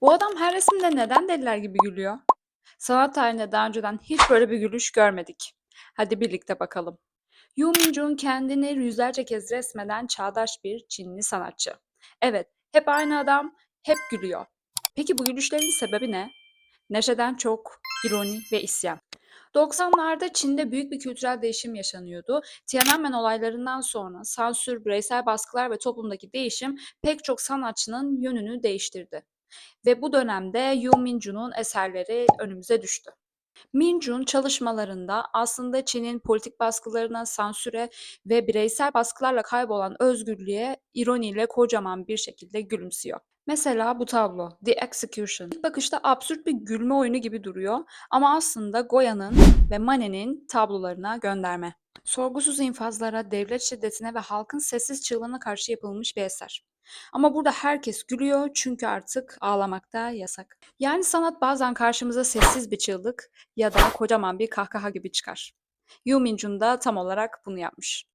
Bu adam her resimde neden deliler gibi gülüyor? Sanat tarihinde daha önceden hiç böyle bir gülüş görmedik. Hadi birlikte bakalım. Yu Minjun kendini yüzlerce kez resmeden çağdaş bir Çinli sanatçı. Evet, hep aynı adam, hep gülüyor. Peki bu gülüşlerin sebebi ne? Neşeden çok ironi ve isyan. 90'larda Çin'de büyük bir kültürel değişim yaşanıyordu. Tiananmen olaylarından sonra sansür, bireysel baskılar ve toplumdaki değişim pek çok sanatçının yönünü değiştirdi. Ve bu dönemde Yu Minjun'un eserleri önümüze düştü. Minjun çalışmalarında aslında Çin'in politik baskılarına, sansüre ve bireysel baskılarla kaybolan özgürlüğe ironiyle kocaman bir şekilde gülümsüyor. Mesela bu tablo, The Execution. İlk bakışta absürt bir gülme oyunu gibi duruyor ama aslında Goya'nın ve Manet'in tablolarına gönderme. Sorgusuz infazlara, devlet şiddetine ve halkın sessiz çığlığına karşı yapılmış bir eser. Ama burada herkes gülüyor çünkü artık ağlamak da yasak. Yani sanat bazen karşımıza sessiz bir çığlık ya da kocaman bir kahkaha gibi çıkar. Yu Minjun da tam olarak bunu yapmış.